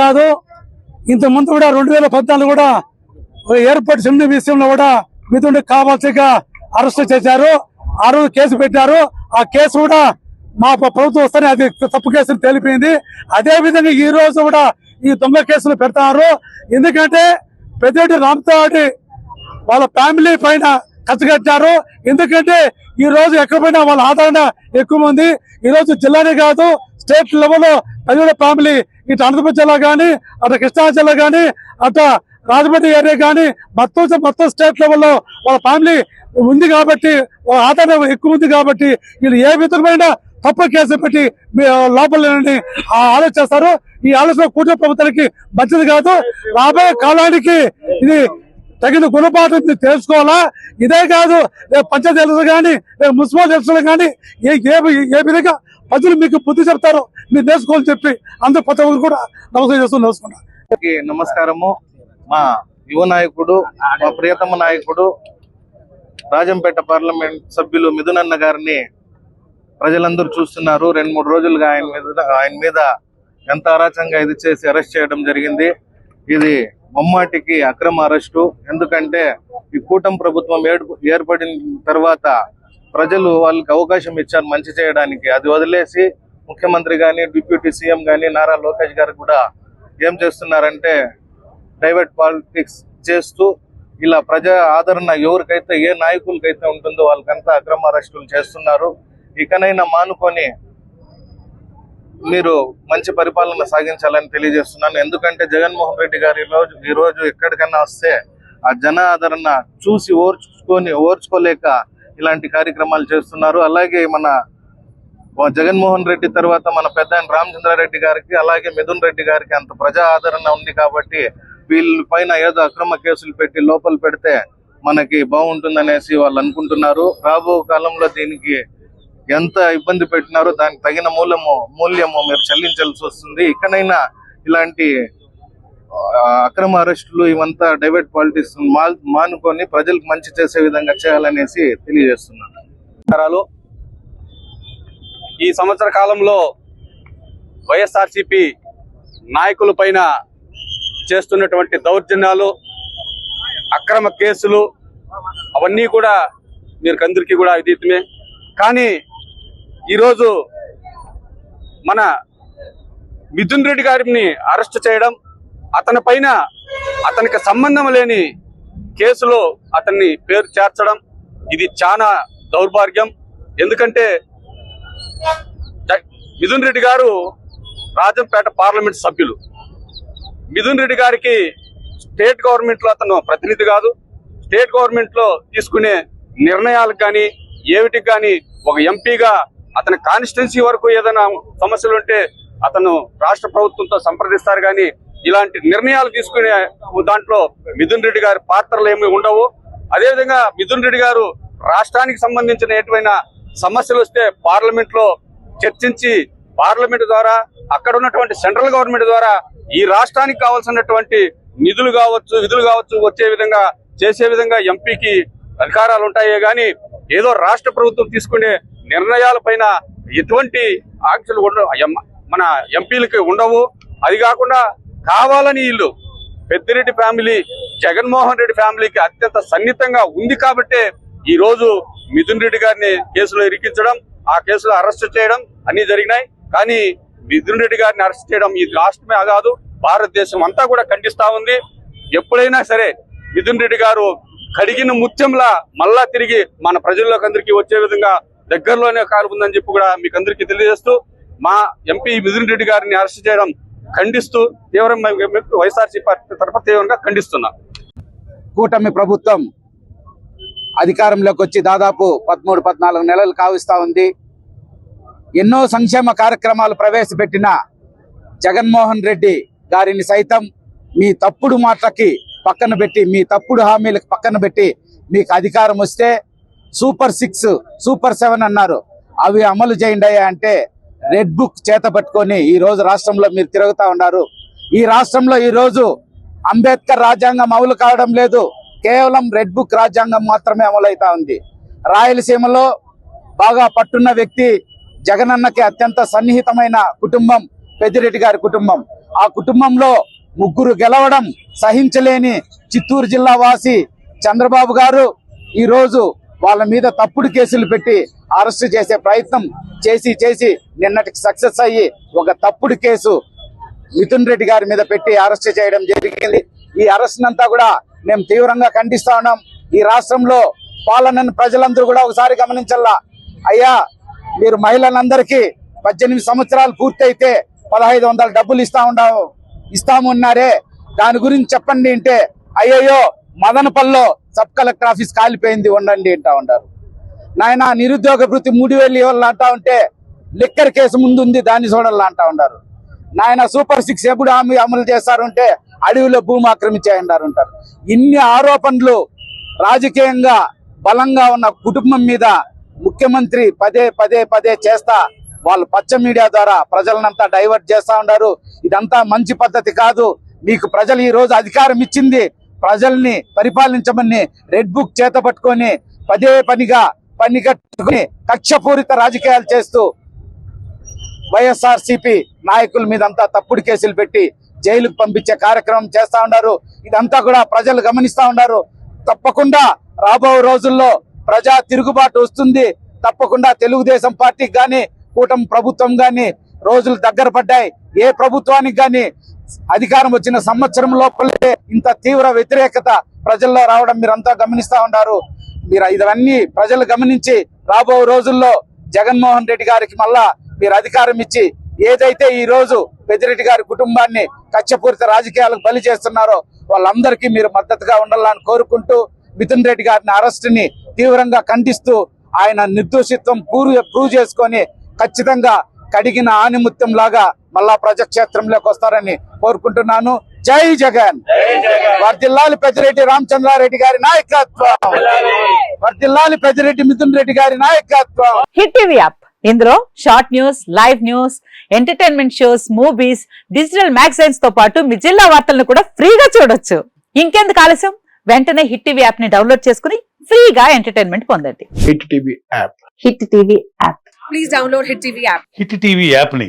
కాదు. ఇంతకుముందు కూడా రెండు వేల పద్నాలుగు కూడా ఎయిర్పోర్ట్ సిమ్ని విషయంలో కూడా మిథుని కావాల్సిగా అరెస్ట్ చేశారు. ఆ రోజు కేసు పెట్టారు. ఆ కేసు కూడా మా ప్రభుత్వం వస్తేనే అది తప్పు కేసులు తేలిపోయింది. అదే విధంగా ఈ రోజు కూడా ఈ దొంగ కేసులు పెడతారు. ఎందుకంటే పెద్దటి రామతాడి వాళ్ళ ఫ్యామిలీ పైన ఖర్చు కట్టారు. ఎందుకంటే ఈ రోజు ఎక్కడ పోయినా వాళ్ళ ఆదరణ ఎక్కువ ఉంది ఈ రోజు జిల్లానే కాదు స్టేట్ లెవెల్లో ప్రజల ఫ్యామిలీ ఇటు అనంతపురం జిల్లా కానీ అటు కృష్ణా జిల్లా కానీ అటు రాజమండ్రి ఏరియా కానీ మొత్తం మొత్తం స్టేట్ లెవెల్లో వాళ్ళ ఫ్యామిలీ ఉంది కాబట్టి ఆదాయం ఎక్కువ ఉంది కాబట్టి వీళ్ళు ఏ విధమైన తప్పు కేసు పెట్టి మీ లోపల ఆ ఆలోచిస్తారు ఈ ఆలోచన కూటమి ప్రభుత్వానికి మంచిది కాదు. రాబోయే కాలానికి ఇది తగిన గుణపాఠం తెలుసుకోవాలా? ఇదే కాదు రేపు పంచాయతీ ఎలక్షన్ కానీ రేపు మున్సిపల్ ఎలక్షన్ కానీ ఏ ఏ విధంగా ప్రజలు మీకు బుద్ధి చెప్తారో మీరు నేర్చుకోవాలని చెప్పి అందరూ ప్రతి ఒక్కరు కూడా నమస్కారం చేస్తూ నమస్కారం నమస్కారము. మా యువ నాయకుడు మా ప్రియతమ నాయకుడు రాజంపేట పార్లమెంట్ సభ్యులు మిథునన్న గారిని ప్రజలందరూ చూస్తున్నారు. రెండు మూడు రోజులుగా ఆయన మీద ఆయన మీద ఎంత అరాచంగా ఇది చేసి అరెస్ట్ చేయడం జరిగింది. ఇది మమ్మాటికి అక్రమ అరెస్టు. ఎందుకంటే ఈ కూటమి ప్రభుత్వం ఏర్పడిన తర్వాత ప్రజలు వాళ్ళకి అవకాశం ఇచ్చారు మంచి చేయడానికి. అది వదిలేసి ముఖ్యమంత్రి గాని డిప్యూటీ సీఎం గాని నారా లోకేష్ గారు కూడా ఏం చేస్తున్నారంటే ప్రైవేట్ పాలిటిక్స్ చేస్తూ ఇలా ప్రజా ఆదరణ ఎవరికైతే ఏ నాయకులకైతే ఉంటుందో వాళ్ళకంతా అక్రమ అరెస్టులు చేస్తున్నారు. ఇకనైనా మానుకొని మీరు మంచి పరిపాలన సాగించాలని తెలియజేస్తున్నాను. ఎందుకంటే జగన్మోహన్ రెడ్డి గారు ఈ రోజు ఎక్కడికైనా వస్తే ఆ జన ఆదరణ చూసి ఓర్చుకొని ఓర్చుకోలేక ఇలాంటి కార్యక్రమాలు చేస్తున్నారు. అలాగే మన జగన్మోహన్ రెడ్డి తర్వాత మన పెద్ద ఆయన రామచంద్రారెడ్డి గారికి అలాగే మిథున్ రెడ్డి గారికి అంత ప్రజా ఆదరణ ఉంది కాబట్టి వీళ్ళ పైన ఏదో అక్రమ కేసులు పెట్టి లోపల పెడితే మనకి బాగుంటుందనేసి వాళ్ళు అనుకుంటున్నారు. రాబో కాలంలో దీనికి ఎంత ఇబ్బంది పెట్టినారో దానికి తగిన మూలము మూల్యము మీరు చెల్లించాల్సి వస్తుంది. ఇకనైనా ఇలాంటి అక్రమ అరెస్టులు ఇవంతా డైవర్ట్ పాలిటిక్స్ మానుకొని ప్రజలకు మంచి చేసే విధంగా చేయాలనేసి తెలియజేస్తున్నాను. ఈ సంవత్సర కాలంలో వైఎస్ఆర్సిపి నాయకుల పైన చేస్తున్నటువంటి దౌర్జన్యాలు అక్రమ కేసులు అవన్నీ కూడా మీరు అందరికీ కూడా విదితమే కానీ ఈరోజు మన మిథున్ రెడ్డి గారిని అరెస్ట్ చేయడం అతని పైన అతనికి సంబంధం లేని కేసులో అతన్ని పేరు చేర్చడం ఇది చాలా దౌర్భాగ్యం. ఎందుకంటే మిథున్ రెడ్డి గారు రాజంపేట పార్లమెంట్ సభ్యులు. మిథున్ రెడ్డి గారికి స్టేట్ గవర్నమెంట్లో అతను ప్రతినిధి కాదు. స్టేట్ గవర్నమెంట్లో తీసుకునే నిర్ణయాలకు కానీ ఏమిటికి కానీ ఒక ఎంపీగా అతని కాన్స్టిట్యున్సీ వరకు ఏదైనా సమస్యలు ఉంటే అతను రాష్ట్ర ప్రభుత్వంతో సంప్రదిస్తారు కానీ ఇలాంటి నిర్ణయాలు తీసుకునే దాంట్లో మిథున్ రెడ్డి గారి పాత్రలు ఏమి ఉండవు. అదేవిధంగా మిథున్ రెడ్డి గారు రాష్ట్రానికి సంబంధించిన ఎటువైనా సమస్యలు వస్తే పార్లమెంట్లో చర్చించి పార్లమెంట్ ద్వారా అక్కడ ఉన్నటువంటి సెంట్రల్ గవర్నమెంట్ ద్వారా ఈ రాష్ట్రానికి కావాల్సినటువంటి నిధులు కావచ్చు విధులు కావచ్చు వచ్చే విధంగా చేసే విధంగా ఎంపీకి అధికారాలు ఉంటాయే గాని ఏదో రాష్ట్ర ప్రభుత్వం తీసుకునే నిర్ణయాల పైన ఎటువంటి ఆంక్షలు ఉండవు ఎం- మన ఎంపీలకి ఉండవు. అది కాకుండా కావాలని వీళ్ళు పెద్దిరెడ్డి ఫ్యామిలీ జగన్మోహన్ రెడ్డి ఫ్యామిలీకి అత్యంత సన్నిహితంగా ఉంది కాబట్టే ఈ రోజు మిథున్ రెడ్డి గారిని కేసులో ఇరికించడం ఆ కేసులో అరెస్ట్ చేయడం అన్ని జరిగినాయి. కానీ మిథున్ రెడ్డి గారిని అరెస్ట్ చేయడం ఇది రాష్ట్రమే కాదు భారతదేశం అంతా కూడా ఖండిస్తా ఉంది. ఎప్పుడైనా సరే మిథున్ రెడ్డి గారు కడిగిన ముత్యంలా మళ్ళా తిరిగి మన ప్రజల్లోకి అందరికీ వచ్చే విధంగా దగ్గరలోనే కాలుకుందని చెప్పి కూడా మీకు అందరికీ తెలియజేస్తూ మా ఎంపీ మిథున్ రెడ్డి గారిని అరెస్ట్ చేయడం ఖండిస్తూ తీవ్రంగా వైఎస్ఆర్సీ పార్టీ తరఫున తీవ్రంగా ఖండిస్తున్నాం. కూటమి ప్రభుత్వం అధికారంలోకి వచ్చి దాదాపు పదమూడు పద్నాలుగు నెలలు కావిస్తా ఉంది. ఎన్నో సంక్షేమ కార్యక్రమాలు ప్రవేశపెట్టిన జగన్మోహన్ రెడ్డి గారిని సైతం మీ తప్పుడు మాటలకి పక్కన పెట్టి మీ తప్పుడు హామీలకు పక్కన పెట్టి మీకు అధికారం వస్తే సూపర్ సిక్స్ సూపర్ సెవెన్ అన్నారు. అవి అమలు చేయండి అంటే రెడ్ బుక్ చేత పట్టుకొని ఈ రోజు రాష్ట్రంలో మీరు తిరుగుతూ ఉన్నారు. ఈ రాష్ట్రంలో ఈరోజు అంబేద్కర్ రాజ్యాంగం అమలు కావడం లేదు. కేవలం రెడ్ బుక్ రాజ్యాంగం మాత్రమే అమలవుతా ఉంది. రాయలసీమలో బాగా పట్టున్న వ్యక్తి జగనన్నకి అత్యంత సన్నిహితమైన కుటుంబం పెద్దిరెడ్డి గారి కుటుంబం. ఆ కుటుంబంలో ముగ్గురు గెలవడం సహించలేని చిత్తూరు జిల్లా వాసి చంద్రబాబు గారు ఈరోజు వాళ్ళ మీద తప్పుడు కేసులు పెట్టి అరెస్ట్ చేసే ప్రయత్నం చేసి చేసి నిన్నటికి సక్సెస్ అయ్యి ఒక తప్పుడు కేసు మిథున్ రెడ్డి గారి మీద పెట్టి అరెస్ట్ చేయడం జరిగింది. ఈ అరెస్ట్నంతా కూడా మేము తీవ్రంగా ఖండిస్తా ఉన్నాం. ఈ రాష్ట్రంలో పాలనను ప్రజలందరూ కూడా ఒకసారి గమనించాలా అయ్యా మీరు మహిళలందరికీ పద్దెనిమిది సంవత్సరాలు పూర్తయితే పదహైదు వందల డబ్బులు ఇస్తా ఉండాము ఇస్తాము ఉన్నారే దాని గురించి చెప్పండి అంటే అయ్యయ్యో మదనపల్లిలో సబ్ కలెక్టర్ ఆఫీస్ కాలిపోయింది ఉండండి అంటా ఉంటారు. నాయన నిరుద్యోగ వృత్తి మూడు వేలు ఇవ్వాలని అంటా ఉంటే లిక్కర్ కేసు ముందుంది దాన్ని చూడాలని అంటా ఉంటారు. నాయన సూపర్ సిక్స్ ఎప్పుడు హామీ అమలు చేస్తారంటే అడవిలో భూమి ఆక్రమించాయంటారు ఉంటారు ఇన్ని ఆరోపణలు రాజకీయంగా బలంగా ఉన్న కుటుంబం మీద ముఖ్యమంత్రి పదే పదే పదే చేస్తా వాళ్ళు పచ్చ మీడియా ద్వారా ప్రజలనంతా డైవర్ట్ చేస్తా ఉన్నారు ఇదంతా మంచి పద్ధతి కాదు. మీకు ప్రజలు ఈ రోజు అధికారం ఇచ్చింది. ప్రజల్ని పరిపాలించమని రెడ్ బుక్ చేత పట్టుకొని పదే పనిగా పనిగట్టుకుని కక్షపూరిత రాజకీయాలు చేస్తూ వైఎస్ఆర్సీపీ నాయకుల మీద అంతా తప్పుడు కేసులు పెట్టి జైలుకు పంపించే కార్యక్రమం చేస్తా ఉన్నారు. ఇదంతా కూడా ప్రజలు గమనిస్తా ఉన్నారు. తప్పకుండా రాబో రోజుల్లో ప్రజా తిరుగుబాటు వస్తుంది. తప్పకుండా తెలుగుదేశం పార్టీకి గాని కూటమి ప్రభుత్వం గాని రోజులు దగ్గర పడ్డాయి. ఏ ప్రభుత్వానికి గాని అధికారం వచ్చిన సంవత్సరం లోపలే ఇంత తీవ్ర వ్యతిరేకత ప్రజల్లో రావడం మీరంతా గమనిస్తూ ఉన్నారు. మీరు ఇవన్నీ ప్రజలు గమనించి రాబో రోజుల్లో జగన్మోహన్ రెడ్డి గారికి మళ్ళా మీరు అధికారం ఇచ్చి ఏదైతే ఈ రోజు పెద్దిరెడ్డి గారి కుటుంబాన్ని కచ్చపూరిత రాజకీయాలకు బలి చేస్తున్నారో వాళ్ళందరికీ మీరు మద్దతుగా ఉండాలని కోరుకుంటూ మిథున్ రెడ్డి గారిని అరెస్ట్ని తీవ్రంగా ఖండిస్తూ ఆయన నిర్దోషిత్వం ప్రూవ్ ప్రూవ్ చేసుకొని ఖచ్చితంగా కడిగిన ఆనిముత్యం లాగా మళ్ళా ప్రజాక్షేత్రంలోకి వస్తారని కోరుకుంటున్నాను. జై జగన్. వర్దిల్లాలి పెద్దిరెడ్డి రామచంద్రారెడ్డి గారి నాయకత్వం. వర్దిల్లాలి పెద్దిరెడ్డి మిథున్ రెడ్డి గారి నాయకత్వం. Hit TV app. ఇందులో short news live news entertainment shows movies digital మ్యాగజైన్స్తో పాటు మీ జిల్లా వార్తలను కూడా ఫ్రీగా చూడొచ్చు. ఇంకెందుకు ఆలస్యం? వెంటనే హిట్ టీవీ యాప్ని డౌన్లోడ్ చేసుకుని ఫ్రీగా ఎంటర్టైన్మెంట్ పొందండి. Hit TV app. Hit TV app. Please download Hit TV app. Hit TV యాప్ని